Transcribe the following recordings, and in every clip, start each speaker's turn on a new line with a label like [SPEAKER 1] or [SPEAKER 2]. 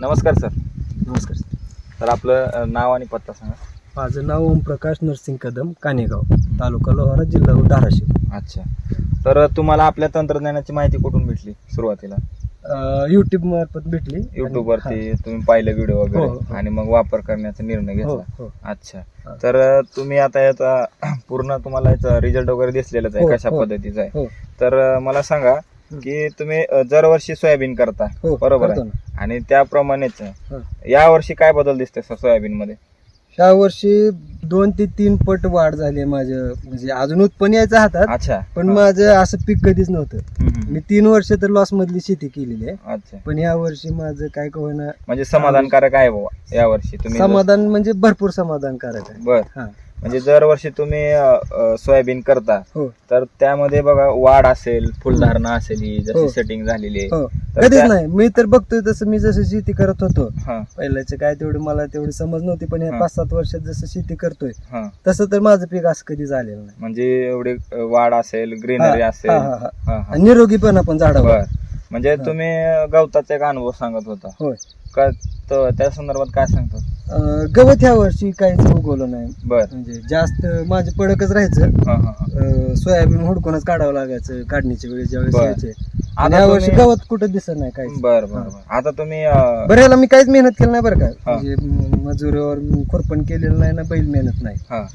[SPEAKER 1] नमस्कार सर.
[SPEAKER 2] नमस्कार
[SPEAKER 1] तर आपलं नाव आणि पत्ता सांगा.
[SPEAKER 2] माझं नाव ओमप्रकाश नरसिंग कदम कानेगाव तालुका लोहारा जिल्हा धाराशिव.
[SPEAKER 1] अच्छा. तर तुम्हाला आपल्या तंत्रज्ञानाची माहिती कुठून भेटली सुरुवातीला?
[SPEAKER 2] युट्यूब मार्फत भेटली. आणि-
[SPEAKER 1] युट्यूब वरती तुम्ही पाहिलं व्हिडिओ
[SPEAKER 2] हो,
[SPEAKER 1] वगैरे
[SPEAKER 2] हो.
[SPEAKER 1] आणि मग वापर करण्याचा निर्णय
[SPEAKER 2] हा. हो
[SPEAKER 1] घेतला
[SPEAKER 2] हो.
[SPEAKER 1] अच्छा.
[SPEAKER 2] हा.
[SPEAKER 1] तर तुम्ही आता याचा पूर्ण तुम्हाला याचा रिझल्ट वगैरे दिसलेलाच आहे
[SPEAKER 2] हो,
[SPEAKER 1] कशा
[SPEAKER 2] हो.
[SPEAKER 1] पद्धतीचा आहे.
[SPEAKER 2] हो.
[SPEAKER 1] तर मला सांगा की तुम्ही अ, दरवर्षी सोयाबीन करता.
[SPEAKER 2] हो
[SPEAKER 1] बरोबर
[SPEAKER 2] करतो
[SPEAKER 1] आहे
[SPEAKER 2] ना.
[SPEAKER 1] आणि त्याप्रमाणेच. या वर्षी काय बदल दिसते सोयाबीन मध्ये
[SPEAKER 2] ह्या वर्षी दोन ते तीन पट वाढ झाली माझं म्हणजे अजून उत्पन्न यायचं हातात
[SPEAKER 1] अच्छा.
[SPEAKER 2] पण
[SPEAKER 1] हा.
[SPEAKER 2] माझं असं पीक कधीच नव्हतं.
[SPEAKER 1] हम्म, हम्म.
[SPEAKER 2] मी तीन वर्ष तर लॉस मधली शेती केलेली आहे.
[SPEAKER 1] अच्छा.
[SPEAKER 2] पण या वर्षी माझं काय होईना
[SPEAKER 1] म्हणजे समाधानकारक आहे बाबा या वर्षी तुम्ही
[SPEAKER 2] समाधान म्हणजे भरपूर समाधानकारक आहे.
[SPEAKER 1] बर.
[SPEAKER 2] हा.
[SPEAKER 1] म्हणजे दरवर्षी तुम्ही सोयाबीन करता.
[SPEAKER 2] हो.
[SPEAKER 1] तर त्यामध्ये बघा वाढ असेल फुलधारणा असेल ही जशी
[SPEAKER 2] हो.
[SPEAKER 1] सेटिंग झालेली आहे
[SPEAKER 2] हो.
[SPEAKER 1] तर
[SPEAKER 2] कधीच नाही. मी तर बघतोय तसं मी जसं शेती करत होतो.
[SPEAKER 1] हा.
[SPEAKER 2] पहिल्याचे काय तेवढी मला तेवढी समज नव्हती पण
[SPEAKER 1] हा.
[SPEAKER 2] या पाच सात वर्षात जसं शेती करतोय
[SPEAKER 1] हा.
[SPEAKER 2] तसं तर माझं पीक असं कधी झालेलं नाही.
[SPEAKER 1] म्हणजे एवढी वाढ असेल ग्रीनरी
[SPEAKER 2] हा,
[SPEAKER 1] असेल.
[SPEAKER 2] हा, हा, हा.
[SPEAKER 1] हा, हा.
[SPEAKER 2] निरोगी पण आपण झाडावर.
[SPEAKER 1] म्हणजे तुम्ही गवताचा एक अनुभव सांगत होता. का त्या संदर्भात काय सांगतो
[SPEAKER 2] अं, गवत ह्या वर्षी काहीच उगवलं नाही.
[SPEAKER 1] बर.
[SPEAKER 2] म्हणजे जास्त माझे पडकच राहायचं.
[SPEAKER 1] हा हा हा.
[SPEAKER 2] अं, सोयाबीन हुडकूनच काढावं लागायचं काढणीच्या वेळी ज्यावेळेस
[SPEAKER 1] बर.
[SPEAKER 2] यायचे.
[SPEAKER 1] आता
[SPEAKER 2] या वर्षी
[SPEAKER 1] तुम्ही-
[SPEAKER 2] गवत कुठं दिसत नाही काहीच.
[SPEAKER 1] बर बर बर. आता तुम्ही अ,
[SPEAKER 2] बरं याला मी काहीच मेहनत केली नाही बरं का.
[SPEAKER 1] हा.
[SPEAKER 2] म्हणजे म- मजुरीवर मी खुरपण केलेलं नाही ना बैल मेहनत नाही.
[SPEAKER 1] हा.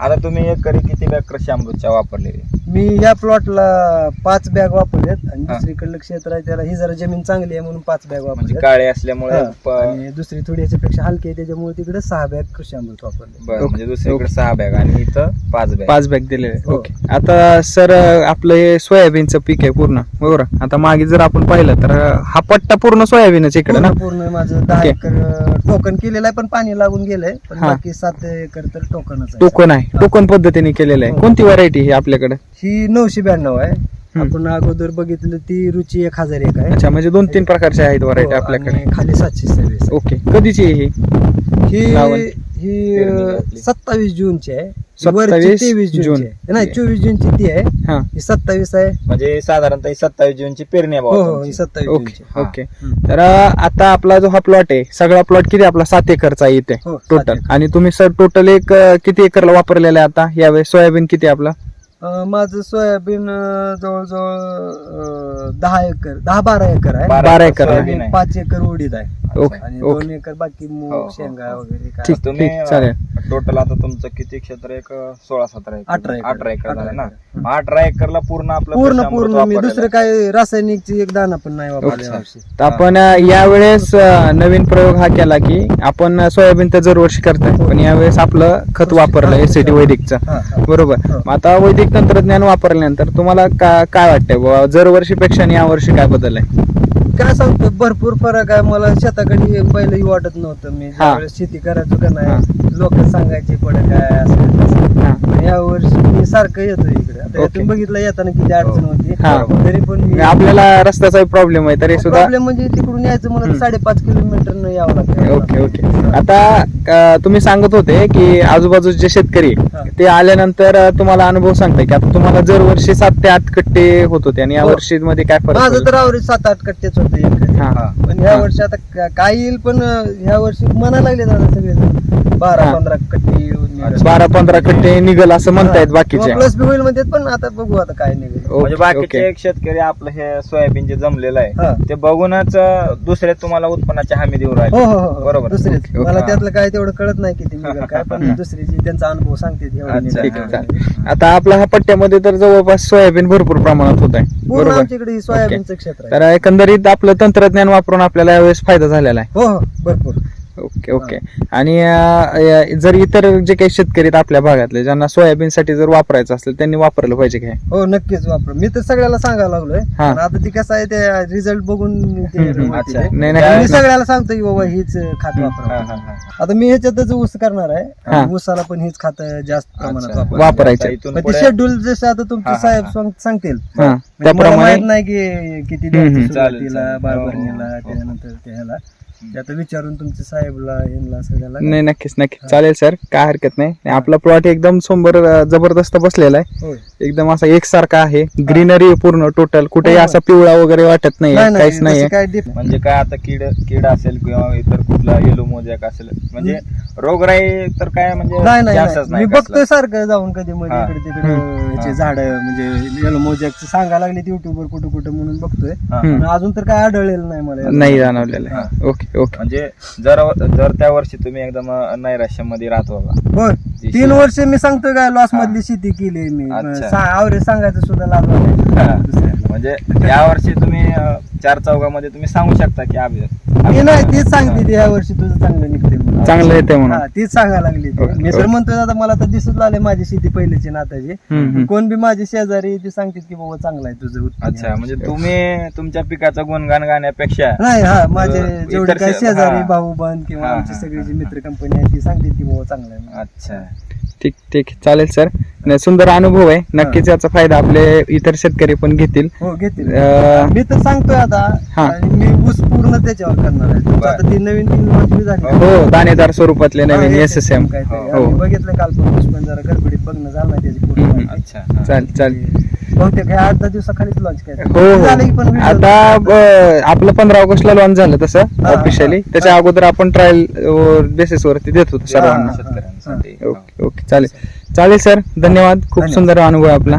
[SPEAKER 1] आता तुम्ही एकरी किती बॅग कृषी अमृतच्या वापरलेली?
[SPEAKER 2] मी या प्लॉटला पाच बॅग वापरलेत आणि
[SPEAKER 1] हा.
[SPEAKER 2] दुसरीकडलं क्षेत्र आहे त्याला ही जरा जमीन चांगली आहे म्हणून पाच बॅग
[SPEAKER 1] म्हणजे
[SPEAKER 2] वापरलेत.
[SPEAKER 1] काळे असल्यामुळे
[SPEAKER 2] हा.
[SPEAKER 1] प-
[SPEAKER 2] आणि दुसरी थोडी याच्यापेक्षा हलकी आहे त्याच्यामुळे तिकडे सहा बॅग कृषी अमृत वापरले
[SPEAKER 1] बर म्हणजे दुसरीकडे सहा बॅग आणि इथं पाच बॅग.
[SPEAKER 3] पाच बॅग दिलेले.
[SPEAKER 2] हो.
[SPEAKER 3] ओके. आता सर आपलं हे सोयाबीनचं पीक आहे पूर्ण बरोबर? आता मागे जर आपण पाहिलं तर हा पट्टा पूर्ण सोयाबीनच इकडे ना
[SPEAKER 2] पूर्ण पूर्ण माझं दहा
[SPEAKER 3] ओके.
[SPEAKER 2] एकर टोकन केलेलं आहे पण पाणी लागून गेलंय पण
[SPEAKER 3] हा.
[SPEAKER 2] बाकी सात एकर तर टोकनच आहे
[SPEAKER 3] टोकन आहे
[SPEAKER 2] हा.
[SPEAKER 3] टोकन पद्धतीने केलेलं आहे
[SPEAKER 2] हो.
[SPEAKER 3] कोणती व्हरायटी ही आपल्याकडे
[SPEAKER 2] ही नऊशे ब्याण्णव आहे. आपण अगोदर बघितलं ती रुची एक हजार एक आहे
[SPEAKER 3] अच्छा म्हणजे दोन तीन प्रकारचे आहेत व्हरायटी
[SPEAKER 2] हो,
[SPEAKER 3] आपल्याकडे
[SPEAKER 2] आणि खाली सातशे सव्वीस आहे.
[SPEAKER 3] ओके कधीची आहे ही
[SPEAKER 2] ही
[SPEAKER 3] लावण.
[SPEAKER 2] ही
[SPEAKER 1] पेरणी आपली.
[SPEAKER 2] सत्तावीस जूनची आहे ही
[SPEAKER 3] 27
[SPEAKER 2] वरची तेवीस
[SPEAKER 3] जून.
[SPEAKER 2] आहे नाही चोवीस जूनची ती आहे
[SPEAKER 3] हा
[SPEAKER 2] ही सत्तावीस आहे
[SPEAKER 1] म्हणजे साधारणतः ही सत्तावीस जूनची पेरणी आहे
[SPEAKER 2] हो हो. ही सत्तावीस
[SPEAKER 3] ओके
[SPEAKER 2] जूनची
[SPEAKER 1] हा.
[SPEAKER 3] ओके
[SPEAKER 2] हम्म.
[SPEAKER 3] तर आता आपला जो हा प्लॉट आहे सगळा प्लॉट किती आपला सात एकरचा येते
[SPEAKER 2] हो, सात
[SPEAKER 3] टोटल
[SPEAKER 2] एकर.
[SPEAKER 3] आणि तुम्ही सर टोटल एक अं, किती एकरला वापरलेला आहे आता यावेळेस सोयाबीन किती आहे आपला
[SPEAKER 2] अं, माझं सोयाबीन अं, जवळजवळ अं, दहा एकर दहा बारा एकर आहे
[SPEAKER 3] बारा एकर आहे.
[SPEAKER 1] सोयाबीन आहे.
[SPEAKER 2] पाच एकर उडीद आहे
[SPEAKER 3] ओके
[SPEAKER 2] आणि
[SPEAKER 3] ओके
[SPEAKER 2] दोन एकर बाकी
[SPEAKER 1] हो,
[SPEAKER 2] मूग
[SPEAKER 1] हो,
[SPEAKER 2] शेंगा
[SPEAKER 1] हो.
[SPEAKER 2] वगैरे काय
[SPEAKER 3] ठीक.
[SPEAKER 1] तुम्ही
[SPEAKER 3] चालेल.
[SPEAKER 1] टोटल आता तुमचं किती क्षेत्र एक सोळा सतरा एकर
[SPEAKER 2] अठरा एकर.
[SPEAKER 1] अठरा एकर झालं ना
[SPEAKER 2] अठरा
[SPEAKER 1] मग अठरा एकरला पूर्ण आपलं
[SPEAKER 2] पूर्ण पूर्ण मी
[SPEAKER 1] वापरलेलं
[SPEAKER 2] दुसरं
[SPEAKER 1] आहे.
[SPEAKER 2] काय रासायनिकची एक दाना पण नाही वापरले
[SPEAKER 1] अच्छा.
[SPEAKER 2] यावर्षी
[SPEAKER 3] तर आपण अं, यावेळेस अं, नवीन प्रयोग हा केला की आपण अं, सोयाबीन तर दरवर्षी करताय पण यावेळेस आपलं खत वापरलं एसीडी वैदिकचं
[SPEAKER 2] हा, हा.
[SPEAKER 3] बरोबर. मग आता वैदिक तंत्रज्ञान वापरल्यानंतर तुम्हाला का- काय वाटतंय बुवा दरवर्षीपेक्षा आणि यावर्षी काय बदल आहे
[SPEAKER 2] काय सांगतो भरपूर फरक आहे मला शेताकडे पहिलं वाटत नव्हतं मी ज्यावेळेस शेती करायचो का नाही लोक सांगायचे पुढे काय असं तसं.
[SPEAKER 3] हा.
[SPEAKER 2] या वर्षी मी सारखं येतो इकडे आता. इथून बघितलं येताना किती अडचण होती
[SPEAKER 3] हा.
[SPEAKER 2] तरी पण मी
[SPEAKER 3] आपल्याला रस्त्याचा प्रॉब्लेम आहे तरी सुद्धा
[SPEAKER 2] प्रॉब्लेम म्हणजे तिकडून यायचं मला तर. साडेपाच किलोमीटर न यावं लागतं
[SPEAKER 3] ओके ओके आता अं, तुम्ही सांगत होते की आजूबाजूचे जे शेतकरी
[SPEAKER 2] हा.
[SPEAKER 3] ते आल्यानंतर अं, तुम्हाला अनुभव सांगताय की आता तुम्हाला दरवर्षी सात ते आठ कट्टे होत होते आणि या
[SPEAKER 2] हो.
[SPEAKER 3] वर्षी मध्ये काय फरक
[SPEAKER 2] माझं
[SPEAKER 3] पडला?
[SPEAKER 2] तर आवरेज सात आठ कट्टेच
[SPEAKER 3] हा.
[SPEAKER 1] हा.
[SPEAKER 2] पण ह्या
[SPEAKER 3] हा.
[SPEAKER 2] वर्षी आता का- काय येईल पण ह्या वर्षी म्हणा लागले दादा सगळे बारा
[SPEAKER 3] हा.
[SPEAKER 2] पंधरा कट्टे.
[SPEAKER 3] बारा पंधरा कट्टे निघल असं म्हणतायत बाकीचे
[SPEAKER 2] प्लस बी होईल पण आता बघू आता काय निघेल
[SPEAKER 1] म्हणजे बाकीचे
[SPEAKER 3] ओके.
[SPEAKER 1] एक शेतकरी आपलं हे सोयाबीन जे जमलेलं
[SPEAKER 2] हा.
[SPEAKER 1] आहे ते बघूनच अं, दुसरे तुम्हाला उत्पन्नाची हमी देऊ
[SPEAKER 2] हो
[SPEAKER 1] राहिले
[SPEAKER 2] हो हो
[SPEAKER 1] बरोबर.
[SPEAKER 2] दुसरेच
[SPEAKER 3] ओके, ओके.
[SPEAKER 2] मला
[SPEAKER 1] हा.
[SPEAKER 2] त्यातलं काय तेवढं कळत नाही किती निघेल काय पण. दुसरी त्यांचा अनुभव सांगते
[SPEAKER 1] अच्छा,
[SPEAKER 3] ठीक आहे
[SPEAKER 1] हा.
[SPEAKER 3] चालेल आता आपला हा पट्ट्यामध्ये तर जवळपास सोयाबीन भरपूर प्रमाणात होत आहे
[SPEAKER 2] पूर्ण
[SPEAKER 3] बरोबर.
[SPEAKER 2] आमच्याकडे ही सोयाबीनचं क्षेत्र आहे.
[SPEAKER 3] तर एकंदरीत आपलं तंत्रज्ञान वापरून आपल्याला यावेळेस फायदा झालेला आहे.
[SPEAKER 2] हो हो भरपूर.
[SPEAKER 3] ओके ओके आणि अं, या- जर इतर जे काही शेतकरी आहेत आपल्या भागातले ज्यांना सोयाबीन साठी जर वापरायचं असेल त्यांनी वापरलं पाहिजे काय
[SPEAKER 2] हो नक्कीच वापर मी तर सगळ्याला सांगायला लागलोय
[SPEAKER 3] हा.
[SPEAKER 2] पण आता ती कसं आहे ते रिझल्ट बघून ते
[SPEAKER 3] हम्म, हम्म. नाही
[SPEAKER 2] मी
[SPEAKER 3] नाही
[SPEAKER 2] सगळ्याला सांगतो की बाबा हीच खात. वापरा. आता मी ह्याच्यातच ऊस करणार आहे
[SPEAKER 3] हा.
[SPEAKER 2] आणि ऊसाला पण हीच खात जास्त प्रमाणात. वापर
[SPEAKER 3] वापरायचे.
[SPEAKER 2] शेड्यूल जसं आता
[SPEAKER 1] हा,
[SPEAKER 2] तुमचे
[SPEAKER 1] हा,
[SPEAKER 2] साहेब
[SPEAKER 1] हा.
[SPEAKER 2] सांग- सांगतील
[SPEAKER 3] हा
[SPEAKER 2] म्हणजे मला
[SPEAKER 3] त्याप्रमाणे
[SPEAKER 2] माहीत नाही की किती
[SPEAKER 3] हम्म, हम्म.
[SPEAKER 2] द्यायचं
[SPEAKER 1] चालेल,
[SPEAKER 2] सुरुवातीला
[SPEAKER 1] चालेल.
[SPEAKER 2] बाळभरणीला
[SPEAKER 1] हो, हो, हो.
[SPEAKER 2] त्याच्यानंतर त्याला ते आता विचारून तुमच्या साहेबला यांना सगळ्याला
[SPEAKER 3] नाही नक्कीच नक्कीच चालेल सर काय हरकत नाही आपला प्लॉट एकदम समोर अं, जबरदस्त बसलेला आहे
[SPEAKER 2] होय
[SPEAKER 3] एकदम असा एकसारखा आहे ग्रीनरी पूर्ण टोटल कुठेही. असा पिवळा वगैरे वाटत नाही
[SPEAKER 2] नाही
[SPEAKER 3] काहीच
[SPEAKER 2] नाही तसं काय
[SPEAKER 1] म्हणजे काय आता कीड कीड असेल किंवा इतर कुठला येलो मोजॅक असेल म्हणजे रोगराई तर काय म्हणजे
[SPEAKER 2] नाही नाही
[SPEAKER 1] जास्तच
[SPEAKER 2] नाही. मी
[SPEAKER 1] कसला.
[SPEAKER 2] बघतोय सारखं जाऊन कधी मध्ये
[SPEAKER 1] हा.
[SPEAKER 2] इकडे तिकडे
[SPEAKER 1] हा.
[SPEAKER 2] झाड म्हणजे येलो मोजॅकचं सांगा लागले युट्यूबवर कुठं कुठं म्हणून बघतोय
[SPEAKER 1] हा.
[SPEAKER 3] हम्म.
[SPEAKER 2] पण अजून तर काय आढळलेलं नाही मला.
[SPEAKER 3] नाही जाणवलेलं आहे ओके ओके
[SPEAKER 1] म्हणजे जर जर त्या वर्षी तुम्ही एकदम नैराश्यामध्ये राहत होता जी
[SPEAKER 2] तीन
[SPEAKER 1] शेती-
[SPEAKER 2] वर्ष मी सांगतोय काय लॉस. मधली शेती केली मी
[SPEAKER 1] अच्छा.
[SPEAKER 2] सा- आवरे सांगायचं सुद्धा लाभ
[SPEAKER 1] हा.
[SPEAKER 2] दुसऱ्याला.
[SPEAKER 1] म्हणजे या वर्षी तुम्ही अं, चार चौघामध्ये तुम्ही सांगू शकता की आम्ही
[SPEAKER 2] मी नाही तीच सांगते ती ह्या वर्षी तुझं चांगलं निघते म्हणून.
[SPEAKER 3] चांगलं येते म्हणून
[SPEAKER 2] हा, तीच सांगायला लागली ती. मी तर
[SPEAKER 3] ओके.
[SPEAKER 2] म्हणतोय आता मला तर दिसत लागले माझी शेती पहिलीची नाताची
[SPEAKER 3] हम्म, हम्म.
[SPEAKER 2] कोण बी माझी शेजारी ती सांगतात की बाबा चांगला आहे तुझं उत्पन्न.
[SPEAKER 1] अच्छा म्हणजे तुम्ही तुमच्या पिकाचं गुणगान गाण्यापेक्षा
[SPEAKER 2] नाही हा माझे
[SPEAKER 1] अं,
[SPEAKER 2] जेवढे
[SPEAKER 1] इतर
[SPEAKER 2] काय
[SPEAKER 1] शे-
[SPEAKER 2] शेजारी
[SPEAKER 1] हा.
[SPEAKER 2] भाऊ बंद किंवा
[SPEAKER 1] हा,
[SPEAKER 2] आमची
[SPEAKER 1] हा,
[SPEAKER 2] सगळी जी. मित्र कंपनी आहे ती सांगते की बाबा चांगला आहे
[SPEAKER 1] अच्छा
[SPEAKER 3] ठीक ठीक चालेल सर सुंदर अनुभव आहे नक्कीच याचा फायदा आपले इतर शेतकरी पण घेतील
[SPEAKER 2] हो घेतील
[SPEAKER 3] अं,
[SPEAKER 2] मी तर सांगतोय आता
[SPEAKER 3] हा.
[SPEAKER 2] आणि मी ऊस पूर्ण त्याच्यावर करणार आहे. आता ती नवीन ती बी झाली.
[SPEAKER 3] हो दाणेदार स्वरूपातले नवीन
[SPEAKER 2] हा,
[SPEAKER 3] एस एस एम. हो.
[SPEAKER 2] बघितलं काल पण जरा गडबडीत बघणं झालं नाही त्याची पूर्ण.
[SPEAKER 1] अच्छा हा.
[SPEAKER 3] चाल चाल.
[SPEAKER 2] बहुतेक हे आठ दहा दिवसाखालीच लॉन्च
[SPEAKER 3] हो हो. आता आपलं पंधरा ऑगस्टला लॉन्च झालं तसं
[SPEAKER 2] हा,
[SPEAKER 3] ऑफिशियली. त्याच्या अगोदर आपण ट्रायल बेसिस वरती देत होतो सर्वांना.
[SPEAKER 1] शेतकऱ्यांसाठी.
[SPEAKER 3] Okay okay. चालेल. चालेल सर धन्यवाद. खूप. सुंदर अनुभव आपला.